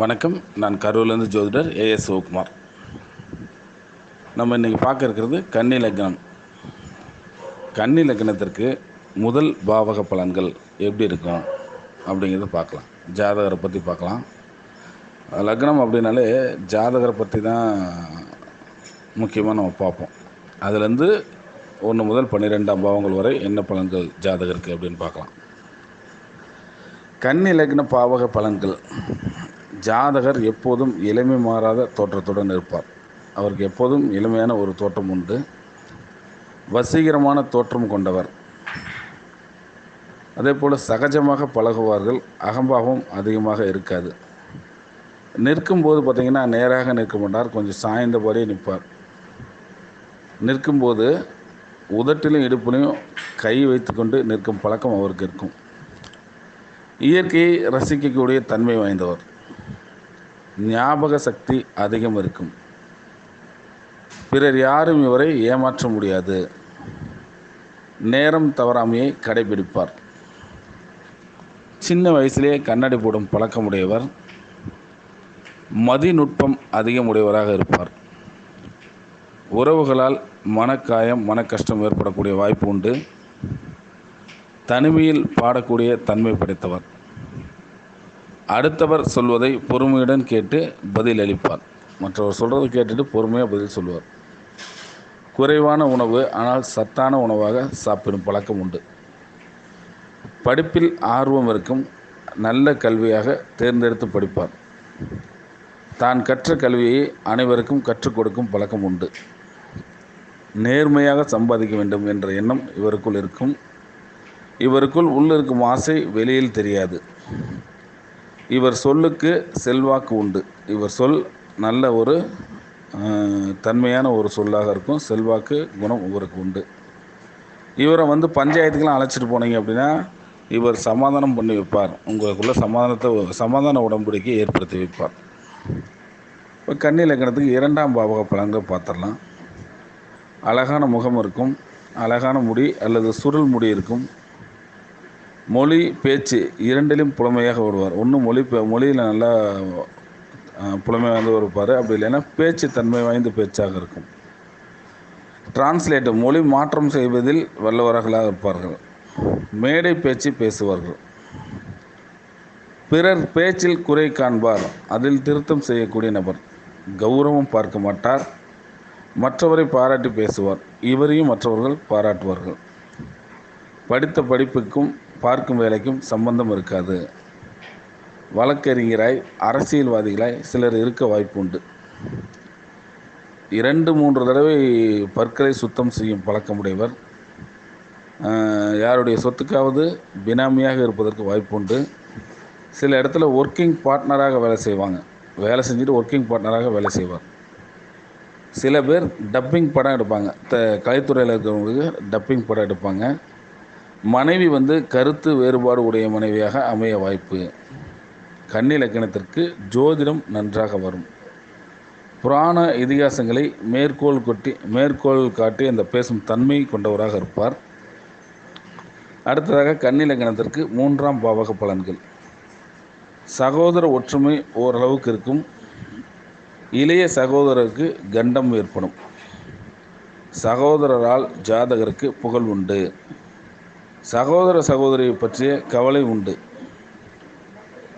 வணக்கம். நான் கரூர்லேருந்து ஜோதிடர் ஏஎஸ் சிவகுமார். நம்ம இன்றைக்கி பார்க்க இருக்கிறது கன்னி லக்னம். கன்னி லக்னத்திற்கு முதல் பாவக பலன்கள் எப்படி இருக்கும் அப்படிங்கிறத பார்க்கலாம். ஜாதகரை பற்றி பார்க்கலாம். லக்னம் அப்படின்னாலே ஜாதகரை பற்றி தான் முக்கியமாக நம்ம பார்ப்போம். அதுலேருந்து ஒன்று முதல் பன்னிரெண்டாம் பாவங்கள் வரை என்ன பலன்கள் ஜாதகருக்கு அப்படின்னு பார்க்கலாம். கன்னி லக்ன பாவக பலன்கள். ஜாதகர் எப்போதும் இளமை மாறாத தோற்றத்துடன் இருப்பார். அவருக்கு எப்போதும் இளமையான ஒரு தோற்றம் உண்டு. வசீகரமான தோற்றம் கொண்டவர். அதே போல் சகஜமாக பழகுவார்கள். அகம்பாவம் அதிகமாக இருக்காது. நிற்கும்போது பார்த்திங்கன்னா நேராக நிற்க மாட்டார். கொஞ்சம் சாய்ந்தபடியே நிற்பார். நிற்கும்போது உதட்டிலும் இடுப்பிலையும் கை வைத்துக்கொண்டு நிற்கும் பழக்கம் அவருக்கு இருக்கும். இயற்கையை ரசிக்கக்கூடிய தன்மை வாய்ந்தவர். ஞாபக சக்தி அதிகம் இருக்கும் பிறர் யாரும் இவரை ஏமாற்ற முடியாது. நேரம் தவறாமையை கடைபிடிப்பார். சின்ன வயசிலே கண்ணாடி போடும் பழக்கமுடையவர் மதிநுட்பம் அதிகமுடையவராக இருப்பார். உறவுகளால் மனக்காயம் மனக்கஷ்டம் ஏற்படக்கூடிய வாய்ப்பு உண்டு. தனிமையில் பாடக்கூடிய தன்மை படைத்தவர். அடுத்தவர் சொல்வதை பொறுமையுடன் கேட்டு பதில் அளிப்பார் மற்றவர் சொல்கிறத கேட்டுட்டு பொறுமையாக பதில் சொல்லுவார். குறைவான உணவு ஆனால் சத்தான உணவாக சாப்பிடும் பழக்கம் உண்டு. படிப்பில் ஆர்வம் இருக்கும் நல்ல கல்வியாக தேர்ந்தெடுத்து படிப்பார். தான் கற்ற கல்வியை அனைவருக்கும் கற்றுக் கொடுக்கும் பழக்கம் உண்டு. நேர்மையாக சம்பாதிக்க வேண்டும் என்ற எண்ணம் இவருக்குள் இருக்கும். இவருக்குள் உள்ளிருக்கும் ஆசை வெளியில் தெரியாது. இவர் சொல்லுக்கு செல்வாக்கு உண்டு. இவர் சொல் நல்ல ஒரு தன்மையான ஒரு சொல்லாக இருக்கும். செல்வாக்கு குணம் இவருக்கு உண்டு. இவரை வந்து பஞ்சாயத்துக்கெலாம் அழைச்சிட்டு போனீங்க அப்படின்னா இவர் சமாதானம் பண்ணி வைப்பார். உங்களுக்குள்ள சமாதானத்தை சமாதான உடன்படிக்கை ஏற்படுத்தி வைப்பார். இப்போ கன்னி லக்கணத்துக்கு இரண்டாம் பாவக பலன்கள் பார்த்துடலாம். அழகான முகம் இருக்கும். அழகான முடி அல்லது சுருள் முடி இருக்கும். மொழி பேச்சு இரண்டிலும் புலமையாக வருவார். ஒன்று மொழி மொழியில் நல்லா புலமை வாய்ந்து இருப்பார் அப்படி இல்லைன்னா பேச்சு தன்மை வாய்ந்த பேச்சாக இருக்கும். டிரான்ஸ்லேட்டர் மொழி மாற்றம் செய்வதில் வல்லவர்களாக இருப்பார்கள். மேடை பேச்சு பேசுவார்கள். பிறர் பேச்சில் குறை காண்பார். அதில் திருத்தம் செய்யக்கூடிய நபர். கௌரவம் பார்க்க மாட்டார். மற்றவரை பாராட்டி பேசுவார். இவரையும் மற்றவர்கள் பாராட்டுவார்கள். படித்த படிப்புக்கும் பார்க்கும் வேலைக்கும் சம்பந்தம் இருக்காது. வழக்கறிஞராய் அரசியல்வாதிகளாய் சிலர் இருக்க வாய்ப்பு உண்டு இரண்டு மூன்று தடவை பற்களை சுத்தம் செய்யும் பழக்கமுடையவர். யாருடைய சொத்துக்காவது பினாமியாக இருப்பதற்கு வாய்ப்பு உண்டு சில இடத்துல ஒர்க்கிங் பார்ட்னராக வேலை செய்வாங்க. வேலை செஞ்சுட்டு ஒர்க்கிங் பார்ட்னராக வேலை செய்வார். சில பேர் டப்பிங் படம் எடுப்பாங்க. த கலைத்துறையில் இருக்கிறவங்களுக்கு டப்பிங் படம் எடுப்பாங்க. மனைவி வந்து கருத்து வேறுபாடு உடைய மனைவியாக அமைய வாய்ப்பு. கண்ணிலக்கணத்திற்கு ஜோதிடம் நன்றாக வரும். புராண இதிகாசங்களை மேற்கோள் கொட்டி மேற்கோள் காட்டி அந்த பேசும் தன்மை கொண்டவராக இருப்பார். அடுத்ததாக கண்ணிலக்கணத்திற்கு மூன்றாம் பாவக பலன்கள். சகோதர ஒற்றுமை ஓரளவுக்கு இருக்கும். இளைய சகோதரருக்கு கண்டம் ஏற்படும். சகோதரரால் ஜாதகருக்கு புகழ் உண்டு. சகோதர சகோதரியை பற்றிய கவலை உண்டு.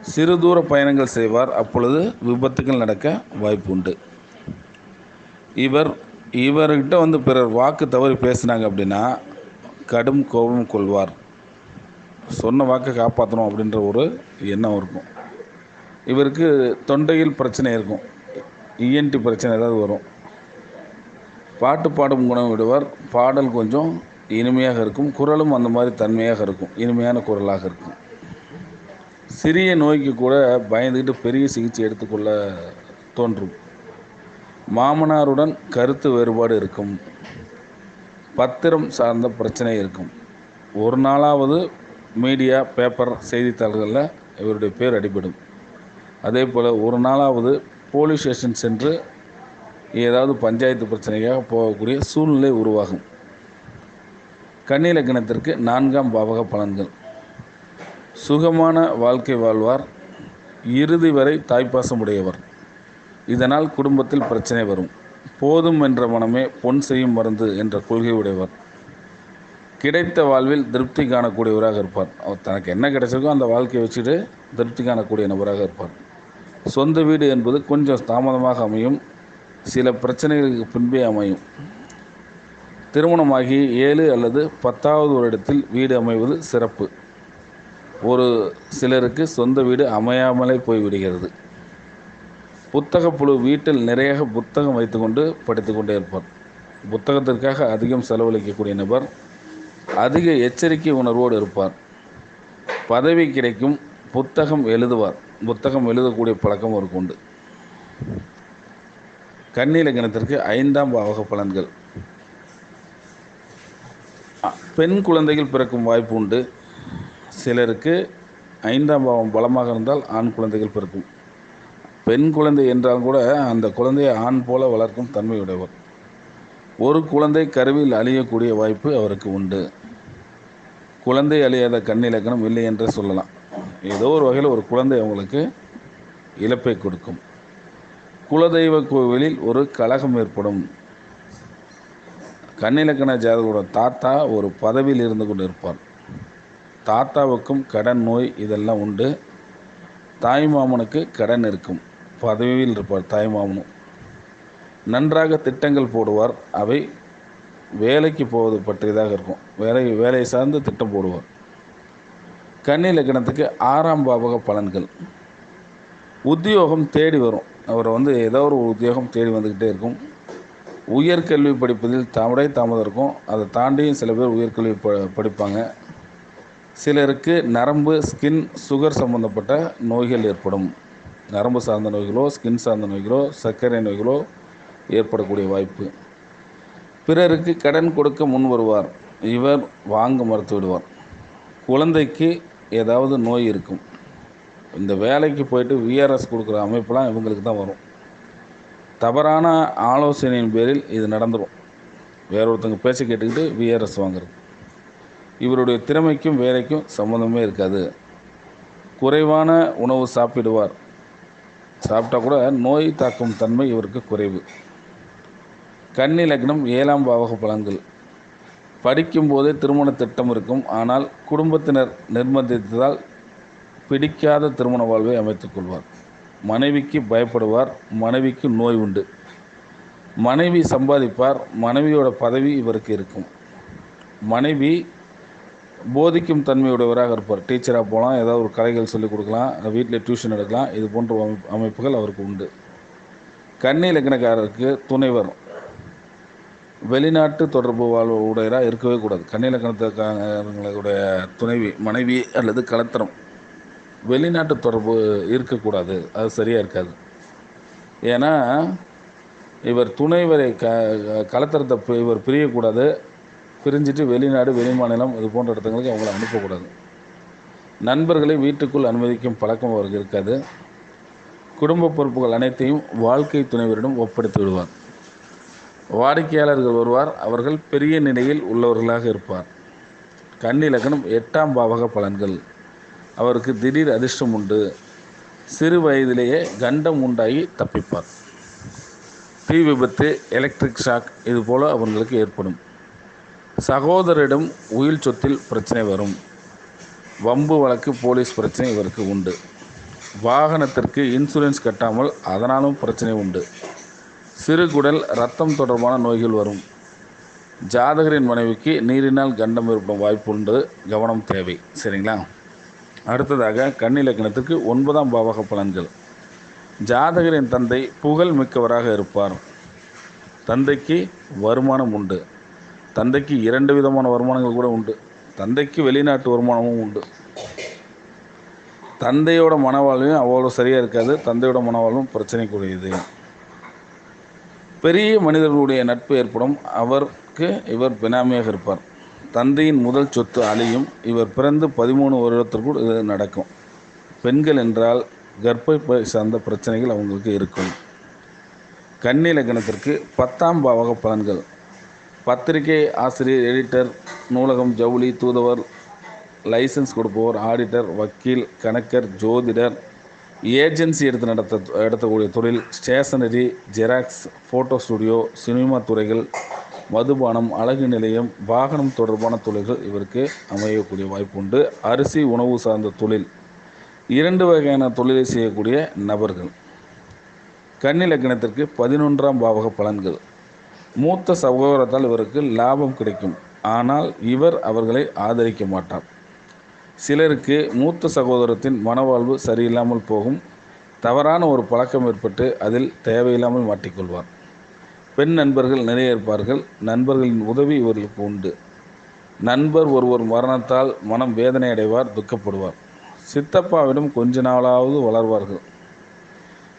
சிறு தூர பயணங்கள் செய்வார். அப்பொழுது விபத்துகள் நடக்க வாய்ப்பு உண்டு. இவர் இவர்கிட்ட வந்து பிறர் வாக்கு தவறி பேசினாங்க அப்படின்னா கடும் கோபம் கொள்வார். சொன்ன வாக்கை காப்பாற்றணும் அப்படின்ற ஒரு எண்ணம் இருக்கும். இவருக்கு தொண்டையில் பிரச்சனை இருக்கும். இஎன்டி பிரச்சனை ஏதாவது வரும். பாட்டு பாடும் குணம் விடுவார். பாடல் கொஞ்சம் இனிமையாக இருக்கும். குரலும் அந்த மாதிரி தன்மையாக இருக்கும். இனிமையான குரலாக இருக்கும். சிறிய நோய்க்கு கூட பயந்துக்கிட்டு பெரிய சிகிச்சை எடுத்துக்கொள்ள தோன்றும். மாமனாருடன் கருத்து வேறுபாடு இருக்கும். பத்திரம் சார்ந்த பிரச்சனை இருக்கும். ஒரு நாளாவது மீடியா பேப்பர் செய்தித்தாள்களில் இவருடைய பேர் அடிபடும். அதே போல் ஒரு நாளாவது போலீஸ் ஸ்டேஷன் சென்று ஏதாவது பஞ்சாயத்து பிரச்சனைக்காக போகக்கூடிய சூழ்நிலை உருவாகும். கன்னிலக்கணத்திற்கு நான்காம் பாவக பலன்கள். சுகமான வாழ்க்கை வாழ்வார். இறுதி வரை தாய்ப்பாசம் உடையவர் இதனால் குடும்பத்தில் பிரச்சனை வரும். போதும் என்ற மனமே பொன் செய்யும் மருந்து என்ற கொள்கை உடையவர் கிடைத்த வாழ்வில் திருப்தி காணக்கூடியவராக இருப்பார். அவர் தனக்கு என்ன கிடைச்சிருக்கோ அந்த வாழ்க்கையை வச்சுட்டு திருப்தி காணக்கூடிய நபராக இருப்பார். சொந்த வீடு என்பது கொஞ்சம் தாமதமாக அமையும். சில பிரச்சனைகளுக்கு பின்பே அமையும். திருமணமாகி ஏழு அல்லது பத்தாவது வருடத்தில் வீடு அமைவது சிறப்பு. ஒரு சிலருக்கு சொந்த வீடு அமையாமலே போய்விடுகிறது. புத்தக புழு வீட்டில் நிறைய புத்தகம் வைத்துக்கொண்டு படித்து கொண்டே இருப்பார். புத்தகத்திற்காக அதிகம் செலவழிக்கக்கூடிய நபர் அதிக எச்சரிக்கை உணர்வோடு இருப்பார். பதவி கிடைக்கும் புத்தகம் எழுதுவார். புத்தகம் எழுதக்கூடிய பழக்கம் ஒரு உண்டு. கன்னி ஐந்தாம் பாவக பலன்கள். பெண் குழந்தைகள் பிறக்கும் வாய்ப்பு உண்டு. சிலருக்கு ஐந்தாம் பாவம் பலமாக இருந்தால் ஆண் குழந்தைகள் பிறக்கும். பெண் குழந்தை என்றால் கூட அந்த குழந்தையை ஆண் போல வளர்க்கும் தன்மையுடையவர். ஒரு குழந்தை கருவில் அழியக்கூடிய வாய்ப்பு அவருக்கு உண்டு. குழந்தை அழியாத கண்ணிலக்கணம் இல்லை என்று சொல்லலாம். ஏதோ ஒரு வகையில் ஒரு குழந்தை அவங்களுக்கு இழப்பை கொடுக்கும். குலதெய்வ கோவிலில் ஒரு கலகம் ஏற்படும். கண்ணிலக்கண ஜாதகோட தாத்தா ஒரு பதவியில் இருந்து கொண்டு இருப்பார். தாத்தாவுக்கும் கடன் நோய் இதெல்லாம் உண்டு. தாய்மாமனுக்கு கடன் இருக்கும். பதவியில் இருப்பார் தாய்மாமனும் நன்றாக திட்டங்கள் போடுவார். அவை வேலைக்கு போவது பற்றியதாக இருக்கும். வேலை வேலையை சார்ந்து திட்டம் போடுவார். கன்னி லக்கணத்துக்கு ஆறாம் பாவக பலன்கள். உத்தியோகம் தேடி வரும். அவரை வந்து ஏதோ ஒரு உத்தியோகம் தேடி வந்துக்கிட்டே இருக்கும். உயர்கல்வி படிப்பதில் தமடை தாமதம் இருக்கும். அதை தாண்டியும் சில பேர் உயர்கல்வி ப படிப்பாங்க. சிலருக்கு நரம்பு ஸ்கின் சுகர் சம்பந்தப்பட்ட நோய்கள் ஏற்படும். நரம்பு சார்ந்த நோய்களோ ஸ்கின் சார்ந்த நோய்களோ சர்க்கரை நோய்களோ ஏற்படக்கூடிய வாய்ப்பு. பிறருக்கு கடன் கொடுக்க முன் வருவார். இவர் வாங்க மறுத்து விடுவார். குழந்தைக்கு ஏதாவது நோய் இருக்கும். இந்த வேலைக்கு போயிட்டு விஆர்எஸ் கொடுக்குற அமைப்பெலாம் இவங்களுக்கு தான் வரும். தவறான ஆலோசனையின் பேரில் இது நடந்துடும் வேற ஒருத்தங்க கேட்டுக்கிட்டு விஆர்எஸ் வாங்குறது. இவருடைய திறமைக்கும் வேலைக்கும் சம்மந்தமே இருக்காது. குறைவான உணவு சாப்பிடுவார். சாப்பிட்டா கூட நோய் தாக்கும் தன்மை இவருக்கு குறைவு. கன்னி லக்னம் ஏழாம் பாவக பலன்கள். படிக்கும்போதே திருமண திட்டம் இருக்கும். ஆனால் குடும்பத்தினர் நிர்பந்தித்ததால் பிடிக்காத திருமண வாழ்வை அமைத்துக் கொள்வார். மனைவிக்கு பயப்படுவார் மனைவிக்கு நோய் உண்டு. மனைவி சம்பாதிப்பார் மனைவியோட பதவி இவருக்கு இருக்கும். மனைவி போதிக்கும் தன்மையுடையவராக இருப்பார். டீச்சராக போகலாம் ஏதாவது ஒரு கலைகள் சொல்லிக் கொடுக்கலாம் வீட்டில் டியூஷன் எடுக்கலாம் இது போன்ற அமைப்பு அமைப்புகள் அவருக்கு உண்டு. கன்னி லக்னக்காரருக்கு துணைவர் வெளிநாட்டு தொடர்பு வாழ்வு உடையராக இருக்கவே கூடாது. கன்னி லக்னத்துக்காரங்களுடைய துணைவி மனைவி அல்லது கலத்திரம். வெளிநாட்டு தொடர்பு இருக்கக்கூடாது. அது சரியாக இருக்காது. ஏன்னா இவர் துணைவரை க கலத்திரத்தை இவர் பிரியக்கூடாது. பிரிஞ்சுட்டு வெளிநாடு வெளிமாநிலம் இது போன்ற இடத்துங்களுக்கு அவங்கள அனுப்பக்கூடாது. நண்பர்களை வீட்டுக்குள் அனுமதிக்கும் பழக்கம் அவருக்கு இருக்காது. குடும்ப பொறுப்புகள் அனைத்தையும் வாழ்க்கை துணைவரிடம் ஒப்படைத்து விடுவார். வாடிக்கையாளர்கள் வருவார். அவர்கள் பெரிய நிலையில் உள்ளவர்களாக இருப்பார். கன்னி லக்னம் எட்டாம் பாவக பலன்கள். அவருக்கு திடீர் அதிர்ஷ்டம் உண்டு. சிறு வயதிலேயே கண்டம் உண்டாகி தப்பிப்பார். தீ விபத்து எலக்ட்ரிக் ஷாக் இது போல அவங்களுக்கு ஏற்படும். சகோதரிடம் உயிர் சொத்தில் பிரச்சனை வரும். வம்பு வழக்கு போலீஸ் பிரச்சனை இவருக்கு உண்டு. வாகனத்திற்கு இன்சூரன்ஸ் கட்டாமல் அதனாலும் பிரச்சனை உண்டு. சிறுகுடல் ரத்தம் தொடர்பான நோய்கள் வரும். ஜாதகரின் மனைவிக்கு நீரினால் கண்டம் ஏற்படும் வாய்ப்பு உண்டு. கவனம் தேவை. சரிங்களா? அடுத்ததாக கன்னி ஒன்பதாம் பாவக பலன்கள். ஜாதகரின் தந்தை புகழ் மிக்கவராக இருப்பார். தந்தைக்கு வருமானம் உண்டு. தந்தைக்கு இரண்டு விதமான வருமானங்கள் கூட உண்டு. தந்தைக்கு வெளிநாட்டு வருமானமும் உண்டு. தந்தையோட மனவாழ்வும் அவ்வளோ சரியாக இருக்காது. தந்தையோட மனவாழ்வும் பிரச்சனைக்குரியது. பெரிய மனிதர்களுடைய நட்பு ஏற்படும். அவருக்கு இவர் பினாமியாக இருப்பார். தந்தையின் முதல் சொத்து அழியும். இவர் பிறந்து பதிமூணு வருடத்திற்குள் இது நடக்கும். பெண்கள் என்றால் கர்ப்பப்பை சார்ந்த பிரச்சனைகள் அவங்களுக்கு இருக்கும். கன்னி லக்னத்திற்கு பத்தாம் பாவக பலன்கள். பத்திரிகை ஆசிரியர் எடிட்டர் நூலகம் ஜவுளி தூதுவர் லைசன்ஸ் கொடுப்பவர் ஆடிட்டர் வக்கீல் கணக்கர் ஜோதிடர் ஏஜென்சி எடுத்து நடத்த நடத்தக்கூடிய தொழில் stationery xerox photo studio cinema துறைகள் மதுபானம் அழகு நிலையம் வாகனம் தொடர்பான தொழில்கள் இவருக்கு அமையக்கூடிய வாய்ப்பு உண்டு. அரிசி உணவு சார்ந்த தொழில். இரண்டு வகையான தொழிலை செய்யக்கூடிய நபர்கள். கன்னி லக்னத்திற்கு பதினொன்றாம் பாவக பலன்கள். மூத்த சகோதரத்தால் இவருக்கு லாபம் கிடைக்கும். ஆனால் இவர் அவர்களை ஆதரிக்க மாட்டார். சிலருக்கு மூத்த சகோதரத்தின் மனவாழ்வு சரியில்லாமல் போகும். தவறான ஒரு பழக்கம் ஏற்பட்டு அதில் தேவையில்லாமல் மாட்டிக்கொள்வார். பெண் நண்பர்கள் நிறைய இருப்பார்கள் நண்பர்களின் உதவி இவர்களுக்கு உண்டு. நண்பர் ஒருவர் மரணத்தால் மனம் வேதனை அடைவார் துக்கப்படுவார். சித்தப்பாவிடம் கொஞ்ச நாளாவது வளர்வார்கள்.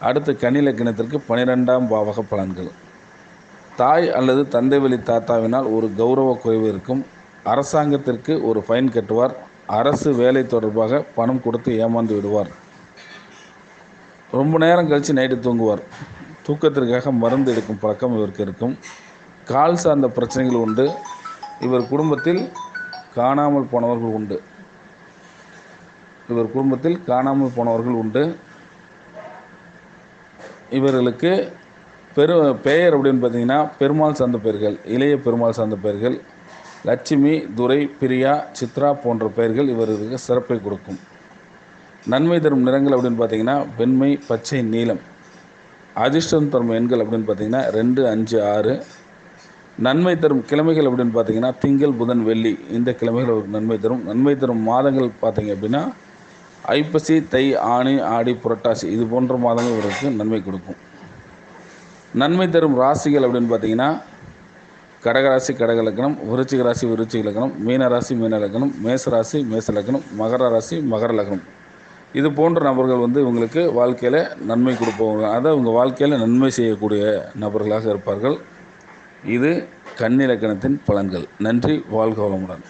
அடுத்து கனிலக்கிணத்திற்கு பனிரெண்டாம் பாவக பலன்கள். தாய் அல்லது தந்தை வழி தாத்தாவினால் ஒரு கௌரவ குறைவு இருக்கும். அரசாங்கத்திற்கு ஒரு ஃபைன் கட்டுவார். அரசு வேலை தொடர்பாக பணம் கொடுத்து ஏமாந்து விடுவார். ரொம்ப நேரம் கழித்து நைட்டு தூங்குவார். தூக்கத்திற்காக மருந்து எடுக்கும் பழக்கம் இவருக்கு இருக்கும். கால் சார்ந்த பிரச்சனைகள் உண்டு. இவர் குடும்பத்தில் காணாமல் போனவர்கள் உண்டு. இவர் குடும்பத்தில் காணாமல் போனவர்கள் உண்டு. இவர்களுக்கு பெரு பெயர் அப்படின்னு பார்த்தீங்கன்னா பெருமாள் சார்ந்த பெயர்கள் இளைய பெருமாள் சார்ந்த பெயர்கள் லட்சுமி துரை பிரியா சித்ரா போன்ற பெயர்கள் இவர்களுக்கு சிறப்பை கொடுக்கும். நன்மை தரும் நிறங்கள் அப்படின்னு பார்த்தீங்கன்னா வெண்மை பச்சை நீலம். அதிர்ஷ்டம் தரும் எண்கள் அப்படின்னு பார்த்தீங்கன்னா ரெண்டு அஞ்சு ஆறு. நன்மை தரும் கிழமைகள் அப்படின்னு பார்த்தீங்கன்னா திங்கள் புதன் வெள்ளி. இந்த கிழமைகள் ஒரு நன்மை தரும். நன்மை தரும் மாதங்கள் பார்த்தீங்க அப்படின்னா ஐப்பசி தை ஆணி ஆடி புரட்டாசி. இது போன்ற மாதங்கள் இவருக்கு நன்மை கொடுக்கும். நன்மை தரும் ராசிகள் அப்படின்னு பார்த்தீங்கன்னா கடகராசி கடக லக்னம் விருச்சிக ராசி விருச்சிக லக்னம் மீன ராசி மீன லக்னம் மேச ராசி மேச மகர ராசி மகர லக்னம். இது போன்ற நபர்கள் வந்து இவங்களுக்கு வாழ்க்கையில் நன்மை கொடுப்பவங்க. அதை இவங்க வாழ்க்கையில் நன்மை செய்யக்கூடிய நபர்களாக இருப்பார்கள். இது கண்ணிலக்கணத்தின் பலன்கள். நன்றி வாழ்க வளமுடன்.